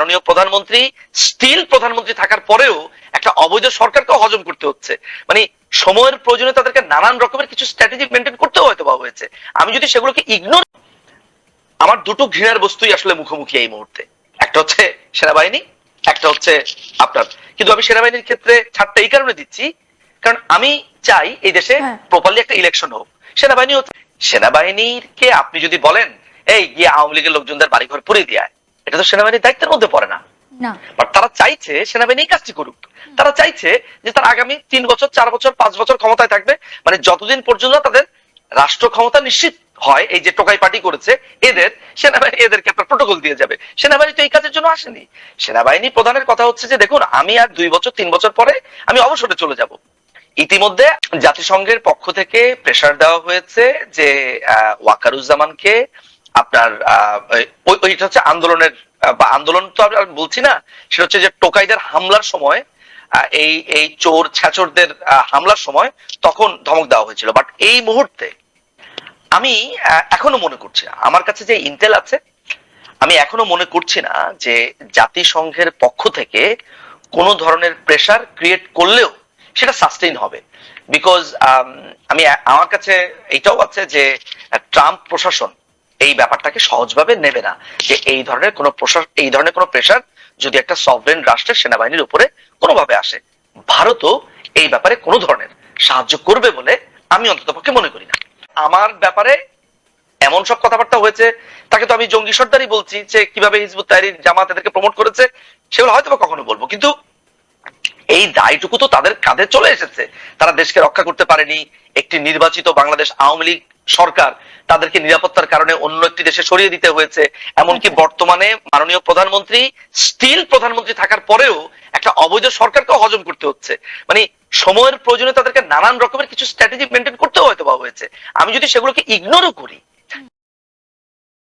মাননীয় প্রধানমন্ত্রী স্টিল প্রধানমন্ত্রী থাকার পরেও একটা অবৈধ সরকারকেও হজম করতে হচ্ছে। মানে সময়ের প্রয়োজনে তাদেরকে নানান রকমের কিছু স্ট্র্যাটেজি মেনটেন করতেও হয়তো বা হয়েছে। আমি যদি সেগুলোকে ইগনোর আমার দুটো ঘৃণার বস্তুই আসলে মুখোমুখি এই মুহূর্তে। একটা হচ্ছে সেনাবাহিনী একটা হচ্ছে আপনার। কিন্তু আমি সেনাবাহিনীর ক্ষেত্রে ছাড়টা এই কারণে দিচ্ছি কারণ আমি চাই এই দেশে হ্যাঁ। প্রপারলি একটা ইলেকশন হোক। সেনাবাহিনী হচ্ছে সেনাবাহিনীকে আপনি যদি বলেন এই গিয়ে আওয়ামী লীগের লোকজনদের বাড়িঘর পুড়ে দিয়ে এটা তো সেনাবাহিনীর দায়িত্বের মধ্যে পড়ে না। তারা চাইছে সেনাবাহিনী এই কাজটি করুক। তারা চাইছে যে তার আগামী তিন বছর চার বছর পাঁচ বছর ক্ষমতায় থাকবে। মানে যতদিন পর্যন্ত তাদের রাষ্ট্র ক্ষমতা নিশ্চিত হয় এই যে টোকাই পার্টি করেছে এদের সেনাবাহিনী এদেরকে একটা প্রোটোকল দিয়ে যাবে। সেনাবাহিনী তো এই কাজের জন্য আসেনি। সেনাবাহিনী প্রধানের কথা হচ্ছে যে দেখুন আমি আর দুই বছর তিন বছর পরে আমি অবসরে চলে যাব। ইতিমধ্যে জাতিসংঘের পক্ষ থেকে প্রেসার দেওয়া হয়েছে যে ওয়াকারুজ্জামানকে আপনার ওইটা হচ্ছে আন্দোলনের বা আন্দোলন তো আমি বলছি না, সেটা হচ্ছে যে টোকাইদের হামলার সময় এই এই চোর ছ্যাচরদের হামলার সময় তখন ধমক দেওয়া হয়েছিল। বাট এই মুহূর্তে আমি এখনও মনে করছি না। আমার কাছে যে ইন্টেল আছে, আমি এখনও মনে করছি না যে জাতিসংঘের পক্ষ থেকে কোনো ধরনের প্রেসার ক্রিয়েট করলেও সেটা সাস্টেইন হবে। বিকজ আমি আমার কাছে এটাও আছে যে ট্রাম্প প্রশাসন এই ব্যাপারটাকে সহজভাবে নেবে না যে এই ধরনের কোনো প্রশাসন এই ধরনের কোনো প্রেসার যদি একটা সভরেন রাষ্ট্রের সেনাবাহিনীর উপরে কোনোভাবে আসে। ভারতও এই ব্যাপারে কোনো ধরনের সাহায্য করবে বলে আমি অন্ততপক্ষে মনে করি না। আমার ব্যাপারে এমন সব কথাবার্তা হয়েছে, তাকে তো আমি জঙ্গি সর্দারই বলছি যে কীভাবে হিজবুত তাহরির জামাত এদেরকে প্রমোট করেছে, সেগুলো হয়তো কখনো বলব। কিন্তু এই দায়টুকু তো তাদের কাঁধে চলে এসেছে। তারা দেশকে রক্ষা করতে পারেনি। একটি নির্বাচিত বাংলাদেশ আওয়ামী লীগ সরকার তাদেরকে নিরাপত্তার কারণে অন্য একটি দেশে সরিয়ে দিতে হয়েছে। এমনকি বর্তমানে মাননীয় প্রধানমন্ত্রী স্টিল প্রধানমন্ত্রী থাকার পরেও একটা অবৈধ সরকারকেও হজম করতে হচ্ছে। মানে সময়ের প্রয়োজনে তাদেরকে নানান রকমের কিছু স্ট্র্যাটেজি মেনটেন করতেও হয়তো বা হয়েছে। আমি যদি সেগুলোকে ইগনোরও করি